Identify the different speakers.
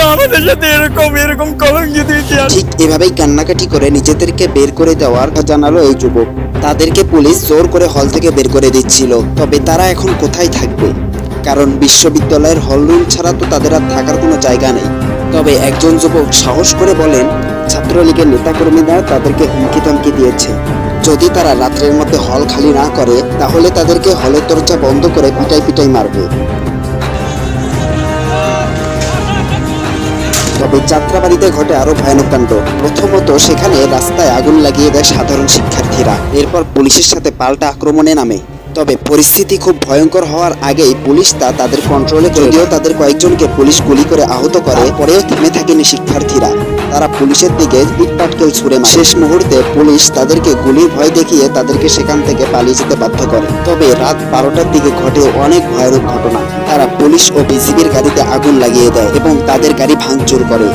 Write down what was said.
Speaker 1: আমাদের সাথে এরকম এরকম কলঙ্কিত ইতিহাস
Speaker 2: ঠিক এভাবেই কান্নাকাটি করে নিজেদেরকে বের করে দেওয়ার জানালো এই যুবক। তাদেরকে পুলিশ জোর করে হল থেকে বের করে দিচ্ছিল। তবে তারা এখন কোথায় থাকবে? কারণ বিশ্ববিদ্যালয়ের হলরুম ছাড়া তো তাদের আর থাকার কোনো জায়গা নেই। তবে একজন যুবক সাহস করে বলেন, ছাত্রলীগের নেতাকর্মীরা তাদেরকে হুমকি ধমকি দিয়েছে। যদি তারা রাত্রের মধ্যে হল খালি না করে, তাহলে তাদেরকে হলের দরজা বন্ধ করে পিটাই পিটাই মারবে। তবে যাত্রাবাড়িতে ঘটে আরও ভয়ানক কাণ্ড। প্রথমত সেখানে রাস্তায় আগুন লাগিয়ে দেয় সাধারণ শিক্ষার্থীরা। এরপর পুলিশের সাথে পাল্টা আক্রমণে নামে। তবে পরিস্থিতি খুব ভয়ঙ্কর হওয়ার আগেই পুলিশ তা তাদের কন্ট্রোলে যদিও তাদের কয়েকজনকে পুলিশ গুলি করে আহত করে, পরেও থেমে থাকেনি শিক্ষার্থীরা। তারা পুলিশের দিকে ইটপাটকেল ছুড়ে মারে। শেষ মুহূর্তে পুলিশ তাদেরকে গুলির ভয় দেখিয়ে তাদেরকে সেখান থেকে পালিয়ে যেতে বাধ্য করে। তবে রাত বারোটার দিকে ঘটে অনেক ভয়ানক ঘটনা। তারা পুলিশ ও বিজিবির গাড়িতে আগুন লাগিয়ে দেয় এবং তাদের গাড়ি ভাঙচুর করে।